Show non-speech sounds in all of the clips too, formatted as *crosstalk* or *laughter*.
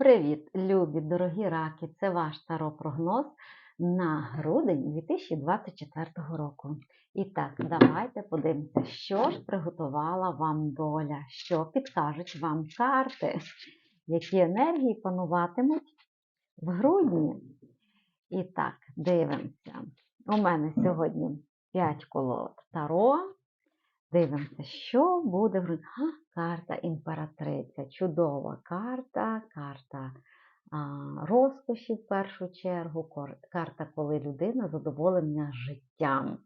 Привіт, любі дорогі раки! Це ваш таро-прогноз на грудень 2024 року. І так, давайте подивимося, що ж приготувала вам доля, що підкажуть вам карти, які енергії пануватимуть в грудні. І так, дивимося. У мене сьогодні 5 колод таро. Дивимося, що буде в карта імператриця. Чудова карта, карта розкоші в першу чергу, карта, коли людина задоволена життям.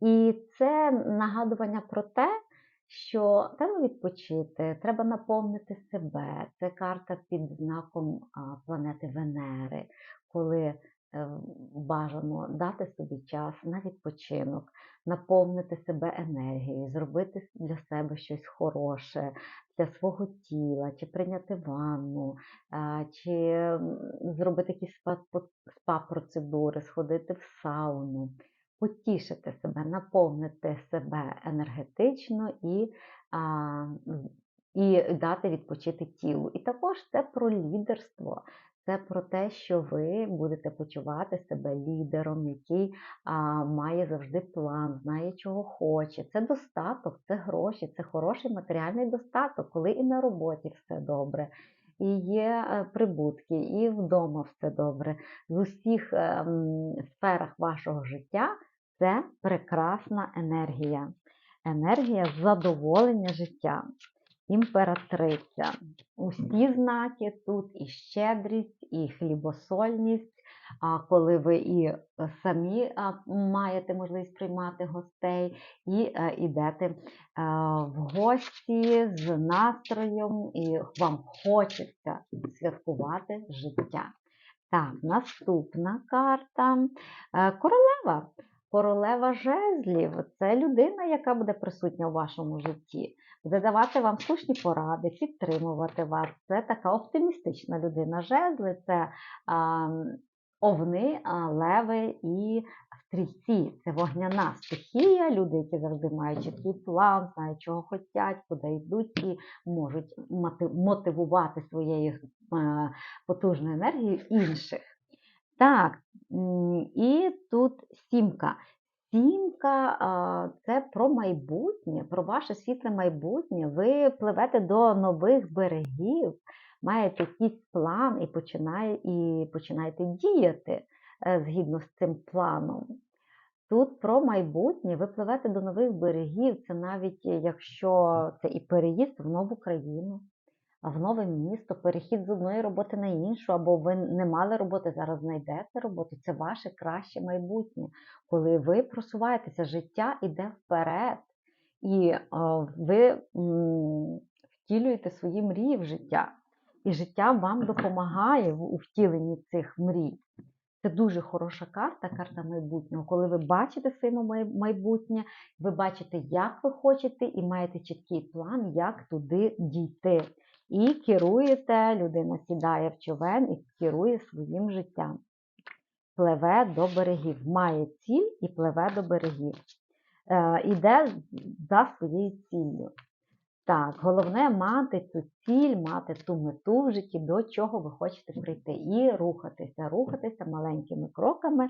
І це нагадування про те, що треба відпочити, треба наповнити себе. Це карта під знаком планети Венери, коли бажано дати собі час на відпочинок, наповнити себе енергією, зробити для себе щось хороше для свого тіла, чи прийняти ванну, чи зробити якісь спа- спа-процедури, сходити в сауну, потішити себе, наповнити себе енергетично і, і дати відпочити тілу. І також це про лідерство. Це про те, що ви будете почувати себе лідером, який а, має завжди план, знає, чого хоче. Це достаток, це гроші, це хороший матеріальний достаток, коли і на роботі все добре, і є е, прибутки, і вдома все добре. В усіх е, м, сферах вашого життя це прекрасна енергія. Енергія задоволення життя. Імператриця. Усі знаки тут і щедрість, і хлібосольність. А коли ви і самі маєте можливість приймати гостей, і е, йдете е, в гості з настроєм, і вам хочеться святкувати життя. Так, наступна карта. Е, Королева. Королева жезлів це людина, яка буде присутня у вашому житті буде давати вам слушні поради, підтримувати вас. Це така оптимістична людина. Жезли це а, овни, а, леви і стрільці. Це вогняна стихія. Люди, які завжди мають чіткий план, знають, чого хочуть, куди йдуть, і можуть мотивувати своєю е, потужною енергією інших. Так, і тут сімка. Сімка це про майбутнє, про ваше світле майбутнє. Ви пливете до нових берегів, маєте якийсь план і, починає, і починаєте діяти е, згідно з цим планом. Тут про майбутнє, ви пливете до нових берегів, це навіть якщо це і переїзд в нову країну, в нове місто, перехід з одної роботи на іншу, або ви не мали роботи, зараз знайдете роботу. Це ваше краще майбутнє, коли ви просуваєтеся, життя іде вперед, і е, ви втілюєте свої мрії в життя. І життя вам допомагає у втіленні цих мрій. Це дуже хороша карта, карта майбутнього. Коли ви бачите своє майбутнє, ви бачите, як ви хочете, і маєте чіткий план, як туди дійти. І керуєте, людина сідає в човен і керує своїм життям. Пливе до берегів, має ціль і пливе до берегів. Е, іде за своєю ціллю. Так, головне мати цю ціль, мати ту мету в житті, до чого ви хочете прийти. І рухатися, рухатися маленькими кроками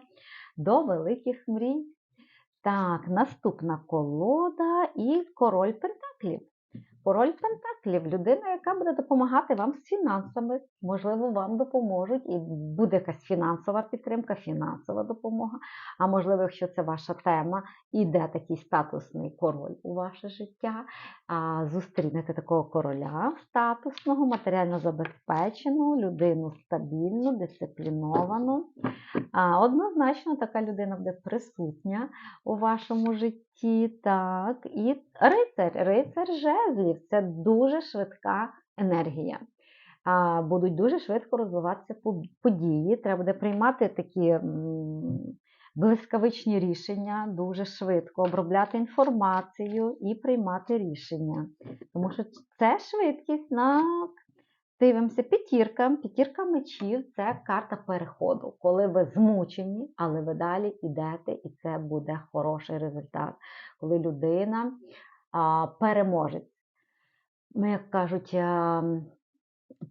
до великих мрій. Так, наступна колода і король Пентаклів. Король Пентаклів людина, яка буде допомагати вам з фінансами. Можливо, вам допоможуть, і буде якась фінансова підтримка, фінансова допомога. А можливо, якщо це ваша тема, іде такий статусний король у ваше життя, а, зустрінете такого короля статусного, матеріально забезпечену, людину стабільну, дисципліновану. Однозначно, така людина буде присутня у вашому житті. Так, і рицар, рицар жезлів це дуже швидка енергія. Будуть дуже швидко розвиватися події. Треба буде приймати такі блискавичні рішення дуже швидко, обробляти інформацію і приймати рішення. Тому що це швидкість на Дивимося, п'ятірка. П'ятірка мечів це карта переходу, коли ви змучені, але ви далі йдете, і це буде хороший результат. Коли людина а, переможець. Ну, як кажуть, а,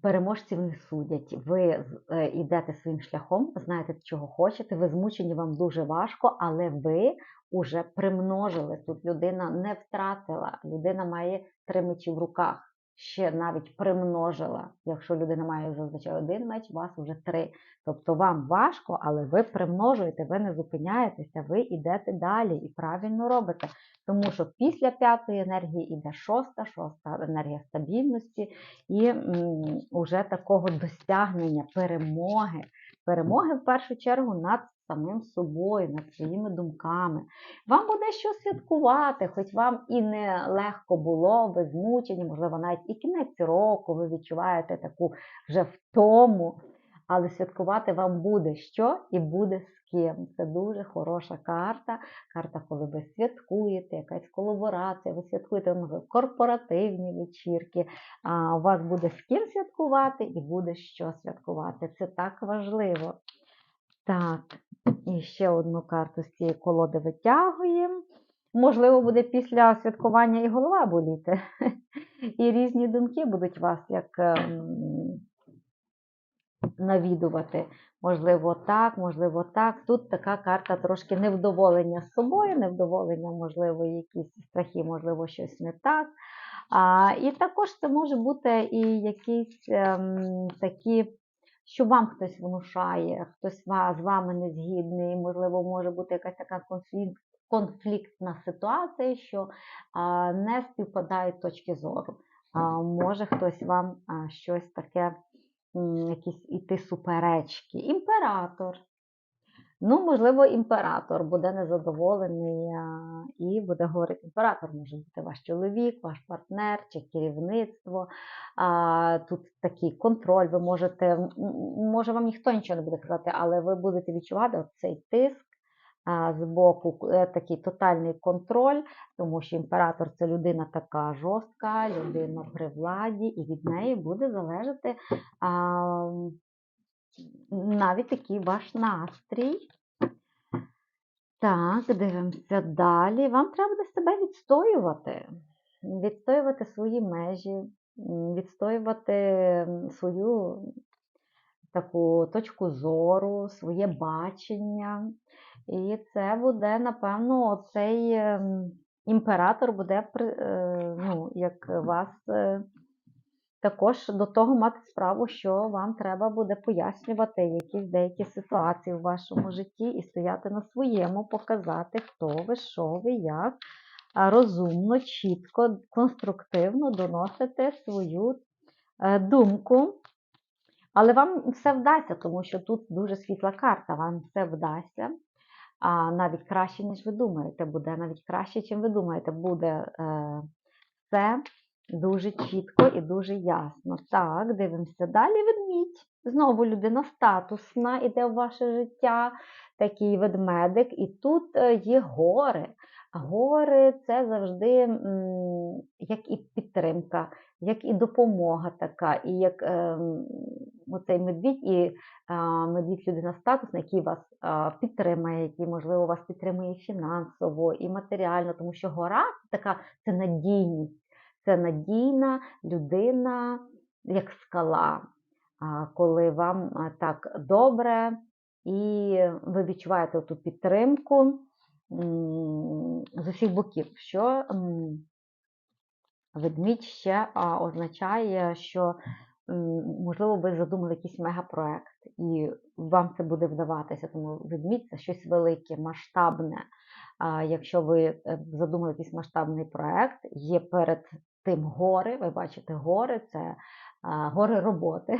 переможців не судять. Ви е, йдете своїм шляхом, знаєте, чого хочете, ви змучені, вам дуже важко, але ви уже примножили. Тут людина не втратила, людина має три мечі в руках. Ще навіть примножила. Якщо людина має зазвичай один меч, у вас вже три. Тобто вам важко, але ви примножуєте, ви не зупиняєтеся, ви йдете далі і правильно робите. Тому що після п'ятої енергії йде шоста, шоста енергія стабільності і уже такого досягнення, перемоги. Перемоги в першу чергу над самим собою, над своїми думками. Вам буде що святкувати, хоч вам і не легко було, ви змучені, можливо, навіть і кінець року, ви відчуваєте таку вже втому. Але святкувати вам буде що і буде з ким. Це дуже хороша карта. Карта, коли ви святкуєте, якась колаборація, ви святкуєте корпоративні вечірки. А у вас буде з ким святкувати і буде що святкувати. Це так важливо. Так, і ще одну карту з цієї колоди витягуємо. Можливо, буде після святкування і голова боліти. *laughs* І різні думки будуть вас як ем, навідувати. Можливо, так, можливо, так. Тут така карта трошки невдоволення з собою, невдоволення, можливо, якісь страхи, можливо, щось не так. А, і також це може бути і якісь ем, такі, що вам хтось внушає, хтось з вами не згідний, можливо, може бути якась така конфлікт, конфліктна ситуація, що не співпадають точки зору. Може хтось вам щось таке якісь іти суперечки. Імператор. Ну, можливо, імператор буде незадоволений і буде говорити, імператор може бути ваш чоловік, ваш партнер чи керівництво. Тут такий контроль, ви можете, може вам ніхто нічого не буде казати, але ви будете відчувати цей тиск з боку, е, такий тотальний контроль, тому що імператор це людина така жорстка, людина при владі, і від неї буде залежати навіть такий ваш настрій. Так, дивимося далі. Вам треба буде себе відстоювати, відстоювати свої межі, відстоювати свою таку точку зору, своє бачення. І це буде, напевно, оцей ем, імператор буде е, ну, як вас е, також до того мати справу, що вам треба буде пояснювати якісь деякі ситуації в вашому житті і стояти на своєму, показати, хто ви, що ви, як розумно, чітко, конструктивно доносити свою е, думку. Але вам все вдасться, тому що тут дуже світла карта, вам все вдасться. А навіть краще, ніж ви думаєте, буде навіть краще, ніж ви думаєте, буде е, все дуже чітко і дуже ясно. Так, дивимося далі. Ведмідь. Знову людина статусна іде в ваше життя, такий ведмедик, і тут е, є гори. Гори це завжди як і підтримка, як і допомога така, і як ем, оцей медвідь, і медвідь людина статусна, який вас підтримає, який, можливо, вас підтримує і фінансово, і матеріально, тому що гора така це надійність, це надійна людина, як скала. Коли вам так добре, і ви відчуваєте ту підтримку з усіх боків, що ведмідь ще означає, що можливо ви задумали якийсь мегапроект, і вам це буде вдаватися, тому ведмідь це щось велике, масштабне. Якщо ви е, задумали якийсь масштабний проект, є перед тим гори, ви бачите гори, це а, гори роботи.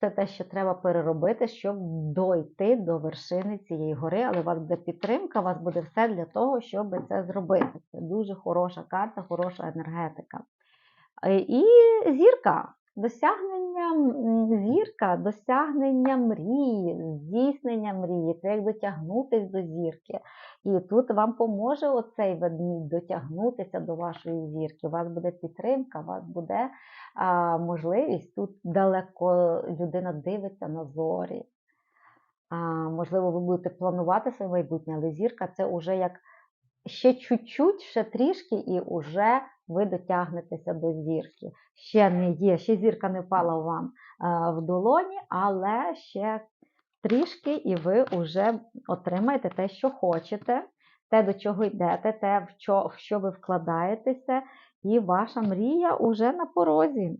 Це те, що треба переробити, щоб дойти до вершини цієї гори, але у вас буде підтримка, у вас буде все для того, щоб це зробити. Це дуже хороша карта, хороша енергетика. І зірка. Досягнення зірка, досягнення мрії, здійснення мрії, це як дотягнутися до зірки. І тут вам поможе оцей ведмідь дотягнутися до вашої зірки. У вас буде підтримка, у вас буде а, можливість тут далеко людина дивиться на зорі. А, можливо, ви будете планувати своє майбутнє, але зірка це вже як ще чуть-чуть, ще трішки, і вже ви дотягнетеся до зірки. Ще не є, ще зірка не впала вам е, в долоні, але ще трішки, і ви вже отримаєте те, що хочете, те, до чого йдете, те, в що, в що ви вкладаєтеся, і ваша мрія уже на порозі.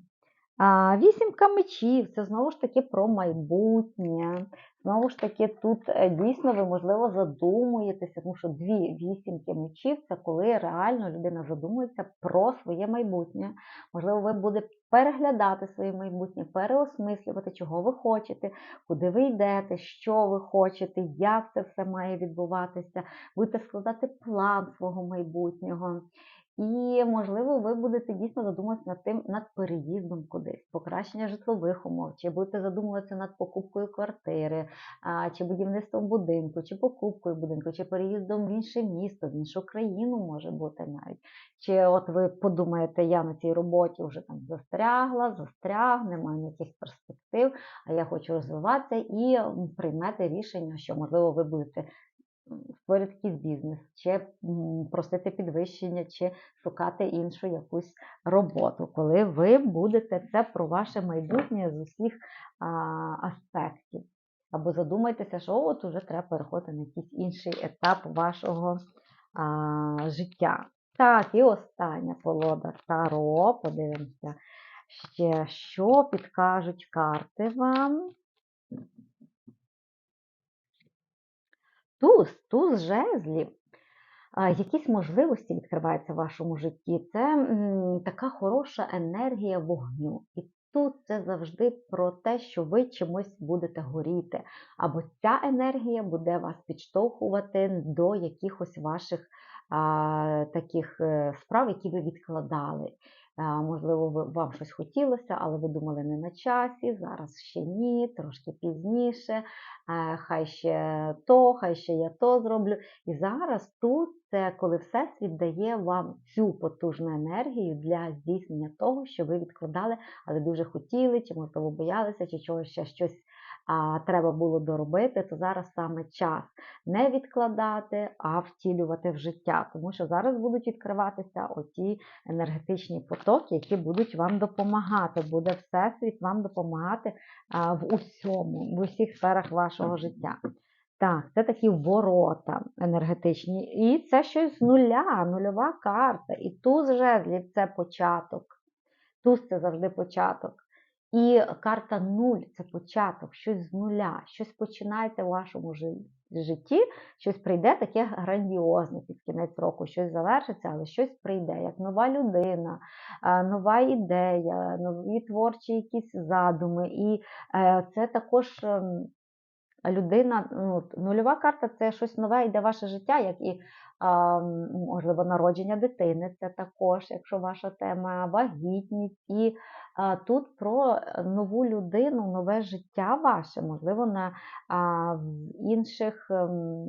Вісімка мечів це знову ж таки про майбутнє. Знову ж таки, тут е, дійсно ви, можливо, задумуєтеся, тому що дві вісімки мечів це коли реально людина задумується про своє майбутнє. Можливо, ви будете переглядати своє майбутнє, переосмислювати, чого ви хочете, куди ви йдете, що ви хочете, як це все має відбуватися, будете складати план свого майбутнього. І, можливо, ви будете дійсно задумуватися над тим, над переїздом кудись, покращення житлових умов, чи будете задумуватися над покупкою квартири, чи будівництвом будинку, чи покупкою будинку, чи переїздом в інше місто, в іншу країну може бути навіть. Чи от ви подумаєте, я на цій роботі вже там застрягла, застряг, немає ніяких перспектив, а я хочу розвиватися і приймете рішення, що можливо ви будете якийсь бізнес, чи просити підвищення, чи шукати іншу якусь роботу, коли ви будете це про ваше майбутнє з усіх а, аспектів. Або задумайтеся, що от уже треба переходити на якийсь інший етап вашого а, життя. Так, і остання колода Таро. Подивимося ще, що підкажуть карти вам. Туз, туз жезлів. Якісь можливості відкриваються в вашому житті. Це така хороша енергія вогню. І тут це завжди про те, що ви чимось будете горіти. Або ця енергія буде вас підштовхувати до якихось ваших а, таких е, справ, які ви відкладали. Можливо, вам щось хотілося, але ви думали не на часі, зараз ще ні, трошки пізніше, хай ще то, хай ще я то зроблю. І зараз тут це коли Всесвіт дає вам цю потужну енергію для здійснення того, що ви відкладали, але дуже хотіли, чи можливо боялися, чи чогось ще щось треба було доробити, то зараз саме час не відкладати, а втілювати в життя. Тому що зараз будуть відкриватися оті енергетичні потоки, які будуть вам допомагати. Буде Всесвіт вам допомагати а, в усьому, в усіх сферах вашого життя. Так, це такі ворота енергетичні. І це щось з нуля, нульова карта. І туз жезлів це початок. Туз це завжди початок. І карта нуль це початок, щось з нуля, щось починається в вашому житті, щось прийде таке грандіозне під кінець року, щось завершиться, але щось прийде, як нова людина, нова ідея, нові творчі якісь задуми. І е, це також. ем, людина, ну, нульова карта це щось нове йде ваше життя, як і можливо народження дитини, це також, якщо ваша тема вагітність. І тут про нову людину, нове життя ваше, можливо, на інших. ем,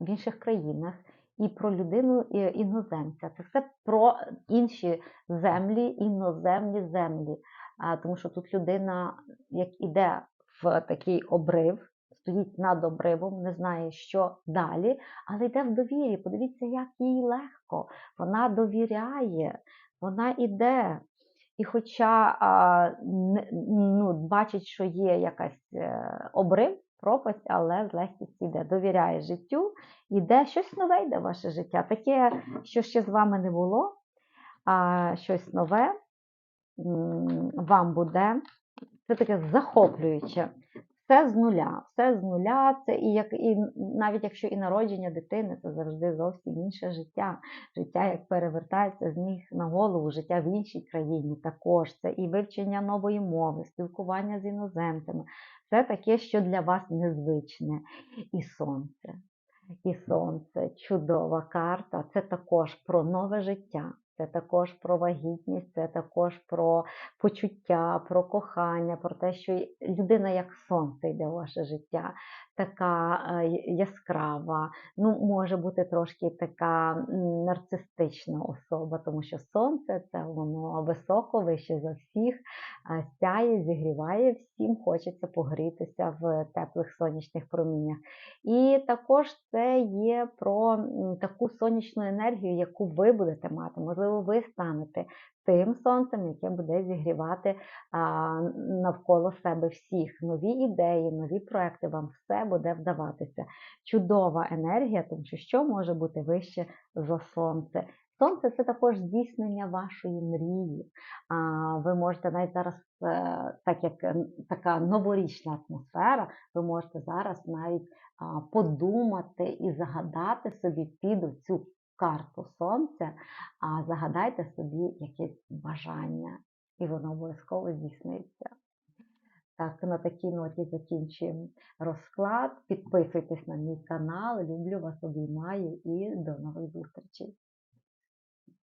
в інших країнах і про людину іноземця. Це все про інші землі, іноземні землі. Тому що тут людина, як іде в такий обрив, стоїть над обривом, не знає, що далі, але йде в довірі. Подивіться, як їй легко. Вона довіряє, вона іде. І хоча ну, бачить, що є якась е, обрив, пропасть, але з легкістю йде, довіряє життю, іде щось нове йде в ваше життя. Таке, що ще з вами не було, а щось нове вам буде. Це таке захоплююче. Все з нуля, все з нуля. Це і як і навіть якщо і народження дитини, це завжди зовсім інше життя. Життя як перевертається з ніг на голову, життя в іншій країні також. Це і вивчення нової мови, спілкування з іноземцями. Це таке, що для вас незвичне. І сонце. І сонце, чудова карта. Це також про нове життя. Це також про вагітність, це також про почуття, про кохання, про те, що людина як сонце йде в ваше життя, така е, яскрава, ну, може бути трошки така нарцистична особа, тому що сонце це воно високо, вище за всіх, сяє, зігріває всім, хочеться погрітися в теплих сонячних проміннях. І також це є про таку сонячну енергію, яку ви будете мати. Можливо, ви станете тим сонцем, яке буде зігрівати навколо себе всіх. Нові ідеї, нові проекти, вам все буде вдаватися. Чудова енергія, тому що що може бути вище за сонце. Сонце це також здійснення вашої мрії. Ви можете навіть зараз, е, так як е, така новорічна атмосфера, ви можете зараз навіть подумати і загадати собі під цю карту сонця, а загадайте собі якесь бажання, і воно обов'язково здійсниться. Так, на такій ноті закінчуємо розклад. Підписуйтесь на мій канал. Люблю вас, обіймаю і до нових зустрічей.